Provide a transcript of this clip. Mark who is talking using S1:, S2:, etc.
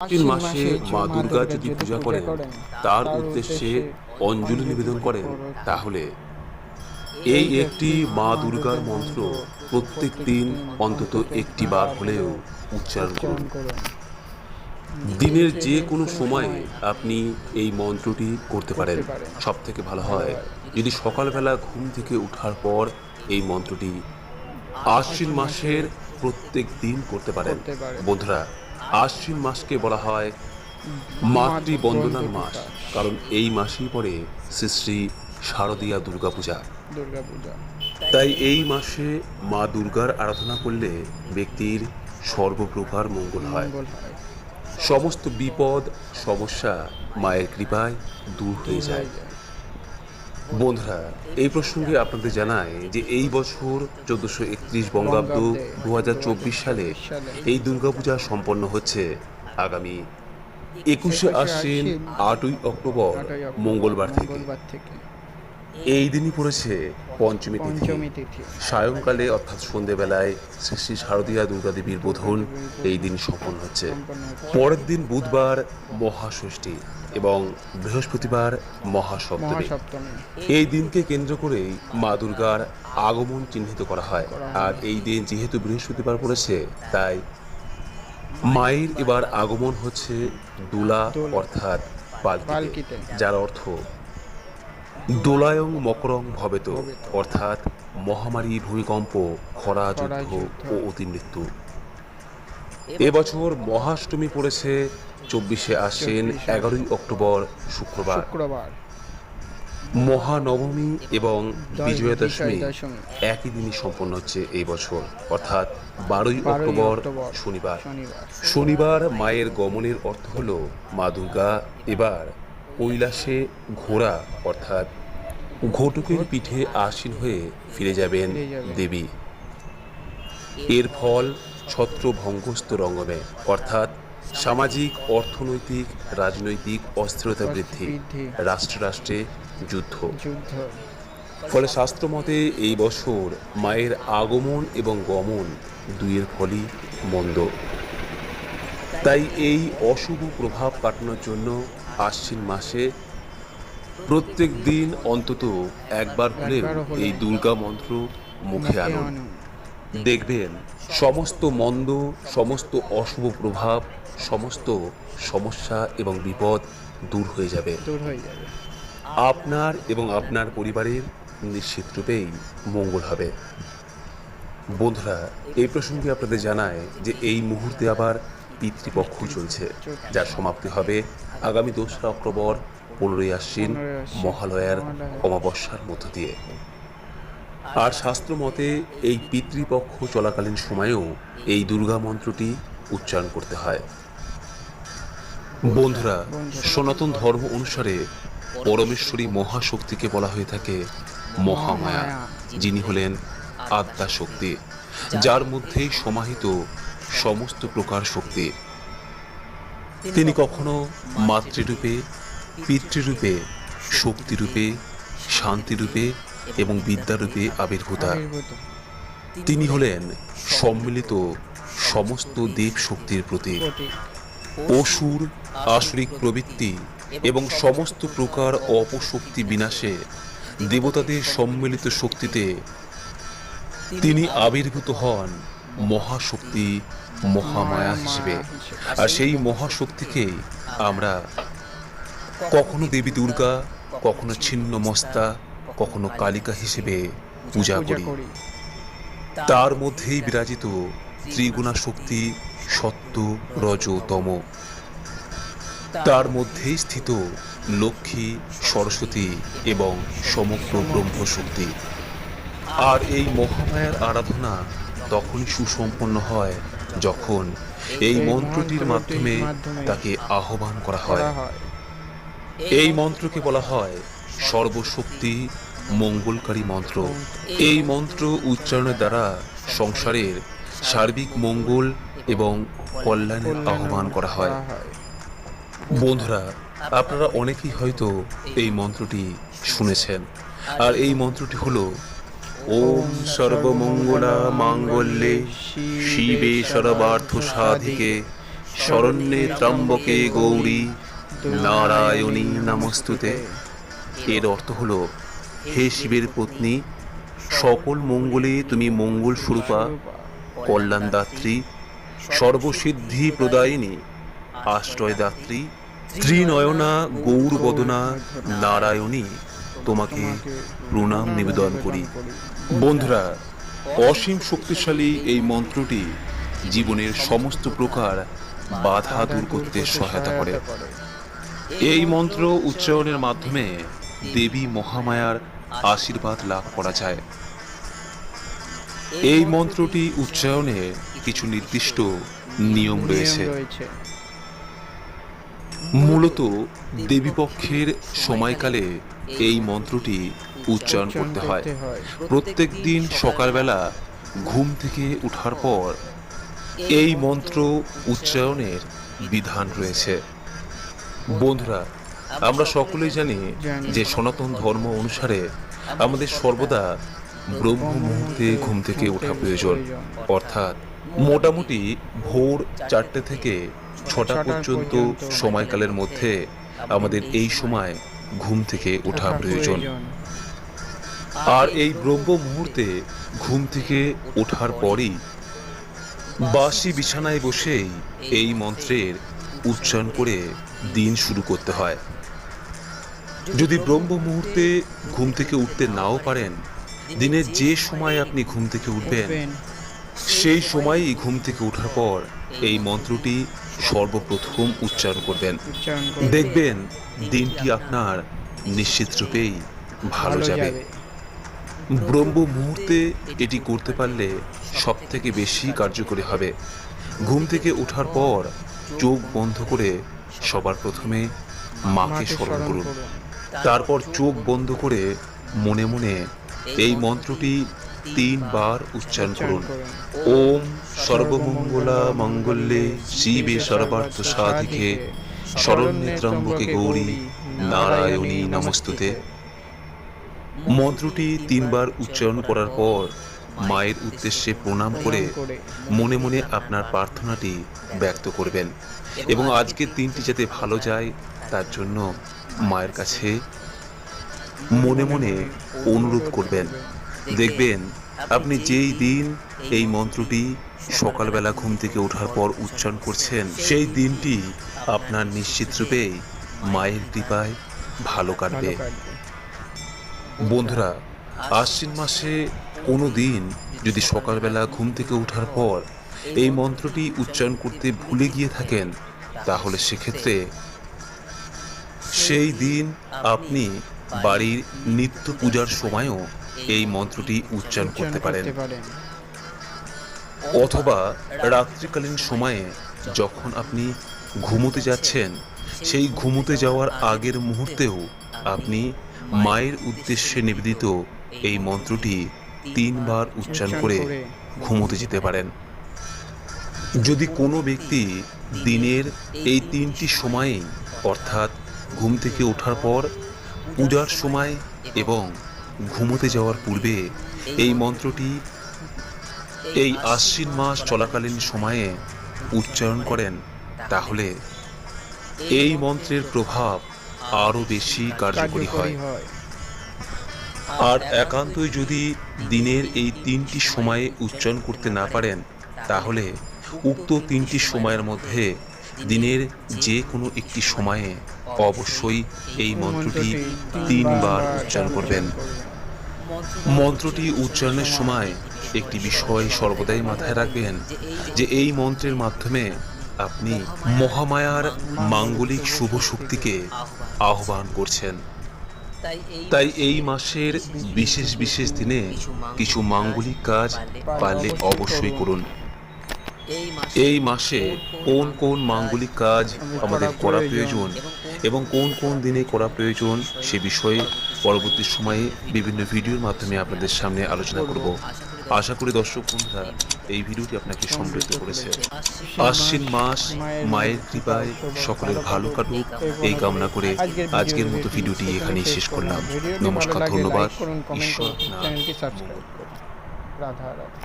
S1: আশ্বিন মাসে মা দুর্গা যদি পূজা করেন। তার উদ্দেশ্যে অঞ্জলি নিবেদন করেন। তাহলে এই একটি মা দুর্গার মন্ত্র প্রত্যেক দিন অন্তত একটি বার হলেও উচ্চারণ করুন। দিনের যে কোনো সময়ে আপনি এই মন্ত্রটি করতে পারেন। সব থেকে ভালো হয় যদি সকালবেলা ঘুম থেকে ওঠার পর এই মন্ত্রটি আশ্বিন মাসের প্রত্যেক দিন করতে পারেন।
S2: করতে পারেন।
S1: বন্ধুরা আশ্বিন মাসকে বলা হয় মাতৃ বন্দনার মাস কারণ এই মাসেই পড়ে শ্রী শ্রী শারদীয়া দুর্গাপূজা।
S2: দুর্গা পূজা
S1: তাই এই মাসে মা দুর্গার আরাধনা করলে ব্যক্তির সর্বপ্রকার মঙ্গল হয়। সমস্ত বিপদ সমস্যা মায়ের কৃপায় দূর হয়ে যায়। বন্ধুরা, এই প্রসঙ্গে আপনাদের জানাই যে এই বছর চোদ্দশো একত্রিশ বঙ্গাব্দ দু হাজার চব্বিশ সালে এই দুর্গাপূজা সম্পন্ন হচ্ছে। আগামী একুশে আশ্বিন আটই অক্টোবর মঙ্গলবার থেকে। এই দিনই পড়েছে পঞ্চমী তিথি। সায়ংকালে অর্থাৎ সন্ধেবেলায় শ্রী শ্রী শারদীয়া দুর্গাদেবীর বোধন এই দিন সম্পন্ন হচ্ছে। পরের দিন বুধবার মহাষষ্ঠী এবং বৃহস্পতিবার মহাসপ্তমী। এই দিনকে কেন্দ্র করেই মা দুর্গার আগমন চিহ্নিত করা হয়। আর এই দিন যেহেতু বৃহস্পতিবার পড়েছে তাই মায়ের এবার আগমন হচ্ছে দুলা অর্থাৎ পালকিতে। যার অর্থ দোলায়ং মকরং ভবেত অর্থাৎ মহামারী ভূমিকম্প খরা যুদ্ধ। ও অতিমৃত্যু। এবছর মহাষ্টমী পড়েছে চব্বিশে আশ্বিন এগারোই অক্টোবর শুক্রবার। মহানবমী এবং বিজয়া দশমী। একই দিনই সম্পন্ন হচ্ছে এই বছর অর্থাৎ বারোই অক্টোবর শনিবার।
S2: শনিবার
S1: মায়ের গমনের অর্থ হল মা দুর্গা এবার কৈলাসে ঘোড়া অর্থাৎ ঘটকের পিঠে আসীন হয়ে ফিরে যাবেন দেবী। এর ফল ছত্রভঙ্গস্থ রঙ্গনে অর্থাৎ সামাজিক অর্থনৈতিক রাজনৈতিক অস্থিরতা বৃদ্ধি। রাষ্ট্রে রাষ্ট্রে যুদ্ধ।
S2: যুদ্ধ।
S1: ফলে শাস্ত্রমতে এই বছর মায়ের আগমন এবং গমন দুইয়ের ফলই মন্দ। তাই এই অশুভ প্রভাব কাটানোর জন্য আশ্বিন মাসে প্রত্যেক দিন অন্তত একবার হলেও এই দুর্গা মন্ত্র মুখে আনুন। দেখবেন সমস্ত মন্দ সমস্ত অশুভ প্রভাব সমস্ত সমস্যা এবং বিপদ দূর হয়ে যাবে।
S2: দূর হয়ে যাবে।
S1: আপনার এবং আপনার পরিবারের নিশ্চিত রূপেই মঙ্গল হবে। বন্ধুরা এই প্রসঙ্গে আপনাদের জানায় যে এই মুহূর্তে আবার পিতৃপক্ষ চলছে যার সমাপ্তি হবে আগামী দোসরা অক্টোবর পনেরোই আশ্বিন মহালয়ার। অমাবস্যার মধ্য দিয়ে। আর শাস্ত্র মতে এই পিতৃপক্ষ চলাকালীন সময়েও এই দুর্গা মন্ত্রটি উচ্চারণ করতে হয়। বন্ধুরা সনাতন ধর্ম অনুসারে পরমেশ্বরী মহাশক্তিকে বলা হয়ে থাকে মহামায়া যিনি হলেন আত্মা শক্তি যার মধ্যেই সমাহিত সমস্ত প্রকার শক্তি। তিনি কখনো মাতৃরূপে, পিতৃরূপে, শক্তিরূপে, শান্তিরূপে এবং বিদ্যারূপে আবির্ভূতা। তিনি হলেন সম্মিলিত সমস্ত দেব শক্তির প্রতীক। অসুর, আসরিক প্রবৃত্তি এবং সমস্ত প্রকার অপশক্তি বিনাশে দেবতাদের সম্মিলিত শক্তিতে তিনি আবির্ভূত হন মহাশক্তি মহামায়া হিসেবে আর সেই মহাশক্তিকেই আমরা কখনো দেবী দুর্গা কখনো ছিন্ন মস্তা কখনো কালিকা হিসেবে পূজা করি। তার মধ্যেই বিরাজিত ত্রিগুণা শক্তি সত্য রজ তম। তার মধ্যেই স্থিত লক্ষ্মী সরস্বতী এবং সমগ্র ব্রহ্ম শক্তি আর এই মহামায়ার আরাধনা তখনই সুসম্পন্ন হয় যখন এই মন্ত্রটির মাধ্যমে তাকে আহ্বান করা হয়, এই মন্ত্রকে বলা হয় সর্বশক্তি মঙ্গলকারী মন্ত্র। এই মন্ত্র উচ্চারণের দ্বারা সংসারের সার্বিক মঙ্গল এবং কল্যাণের আহ্বান করা হয়। বন্ধুরা, আপনারা অনেকেই হয়তো এই মন্ত্রটি শুনেছেন। আর এই মন্ত্রটি হলো ওম সর্বমঙ্গলা মাঙ্গল্যে শিবে সর্বার্থ সাধিকে শরণ্যে ত্রম্বকে গৌরী নারায়ণী নামস্তুতে। এর অর্থ হলো, হে শিবের পত্নী, সকল মঙ্গলে তুমি মঙ্গল স্বরূপা কল্যাণদাত্রী, সর্বসিদ্ধি প্রদায়িনী, আশ্রয়দাত্রী, ত্রিনয়না, গৌরবদনা, নারায়ণী তোমাকে প্রণাম নিবেদন করি। বন্ধুরা অসীম শক্তিশালী এই মন্ত্রটি জীবনের সমস্ত প্রকার বাধা দূর করতে সহায়তা করে। এই মন্ত্র উচ্চারণের মাধ্যমে দেবী মহামায়ার আশীর্বাদ লাভ করা যায়। এই মন্ত্রটি উচ্চারণে কিছু নির্দিষ্ট নিয়ম রয়েছে।
S2: রয়েছে।
S1: মূলত দেবীপক্ষের সময়কালে এই মন্ত্রটি উচ্চারণ করতে হয়। প্রত্যেক দিন সকালবেলা ঘুম থেকে ওঠার পর এই মন্ত্র উচ্চারণের বিধান রয়েছে। বন্ধুরা আমরা সকলেই জানি যে সনাতন ধর্ম অনুসারে আমাদের সর্বদা ব্রহ্ম মুহূর্তে ঘুম থেকে ওঠা প্রয়োজন। অর্থাৎ মোটামুটি ভোর চারটে থেকে ছটা পর্যন্ত সময়কালের মধ্যে আমাদের এই সময় ঘুম থেকে ওঠা প্রয়োজন। আর এই ব্রহ্ম মুহূর্তে ঘুম থেকে ওঠার পরই বাসি বিছানায় বসেই এই মন্ত্রের উচ্চারণ করে দিন শুরু করতে হয়। যদি ব্রহ্ম মুহূর্তে ঘুম থেকে উঠতে নাও পারেন দিনের যে সময় আপনি ঘুম থেকে উঠবেন। সেই সময়ই ঘুম থেকে ওঠার পর এই মন্ত্রটি সর্বপ্রথম উচ্চারণ করবেন। দেখবেন দিনটি আপনার নিশ্চিত রূপেই ভালো যাবে। ব্রহ্ম মুহূর্তে এটি করতে পারলে সব থেকে বেশি কার্যকরী হবে। ঘুম থেকে ওঠার পর চোখ বন্ধ করে সবার প্রথমে মাকে স্মরণ করুন। তারপর চোখ বন্ধ করে মনে মনে এই মন্ত্রটি তিনবার উচ্চারণ করুন। ওম সর্বমঙ্গলা মঙ্গলে শিবে সর্বার্থ সাধিকে শরণ্যে ত্রম্বকে গৌরী নারায়ণী নমস্তুতে। মন্ত্রটি তিনবার উচ্চারণ করার পর মায়ের উদ্দেশ্যে প্রণাম করে মনে মনে আপনার প্রার্থনাটি ব্যক্ত করবেন এবং আজকের দিনটি যাতে ভালো যায়, তার জন্য মায়ের কাছে মনে মনে অনুরোধ করবেন। দেখবেন, আপনি যেই দিন এই মন্ত্রটি সকালবেলা ঘুম থেকে ওঠার পর উচ্চারণ করছেন সেই দিনটি আপনার নিশ্চিত রূপে মায়ের কৃপায় ভালো কাটবে। বন্ধুরা আশ্বিন মাসে কোনো দিন যদি সকালবেলা ঘুম থেকে ওঠার পর এই মন্ত্রটি উচ্চারণ করতে ভুলে গিয়ে থাকেন তাহলে সেক্ষেত্রে সেই দিন আপনি বাড়ির নিত্য পূজার সময়ও এই মন্ত্রটি উচ্চারণ করতে পারেন। অথবা রাত্রিকালীন সময়ে যখন আপনি ঘুমোতে যাচ্ছেন, সেই ঘুমোতে যাওয়ার আগের মুহূর্তেও আপনি মায়ের উদ্দেশ্যে নিবেদিত এই মন্ত্রটি তিনবার উচ্চারণ করে ঘুমোতে যেতে পারেন। যদি কোনো ব্যক্তি দিনের এই তিনটি সময়েই, অর্থাৎ ঘুম থেকে ওঠার পর, পূজার সময় এবং ঘুমোতে যাওয়ার পূর্বে এই মন্ত্রটি এই আশ্বিন মাস চলাকালীন সময়ে উচ্চারণ করেন, তাহলে এই মন্ত্রের প্রভাব আরও বেশি কার্যকরী হয়। আর একান্তই যদি দিনের এই তিনটি সময়ে উচ্চারণ করতে না পারেন, তাহলে উক্ত তিনটি সময়ের মধ্যে দিনের যে কোনো একটি সময়ে অবশ্যই এই মন্ত্রটি তিনবার উচ্চারণ করবেন। মন্ত্রটি উচ্চারণের সময় একটি বিষয় সর্বদাই মাথায় রাখবেন, যে এই মন্ত্রের মাধ্যমে আপনি মহামায়ার মাঙ্গলিক শুভ শক্তিকে আহ্বান করছেন। তাই এই মাসের বিশেষ বিশেষ দিনে কিছু মাঙ্গলিক কাজ পারলে অবশ্যই করুন। এই মাসে কোন কোন মাঙ্গলিক কাজ আমাদের করা প্রয়োজন এবং কোন কোন দিনে করা প্রয়োজন সে বিষয়ে পরবর্তী সময়ে বিভিন্ন ভিডিওর মাধ্যমে আপনাদের সামনে আলোচনা করব। আশা করি দর্শক বন্ধুরা এই ভিডিওটি আপনাকে সমৃদ্ধ করেছে। আশ্বিন মাস মায়ের কৃপায় সকলের ভালো কাটুক। এই কামনা করে আজকের মতো ভিডিওটি এখানেই শেষ করলাম। নমস্কার ধন্যবাদ। ঈশ্বর
S2: রাধা রাধা।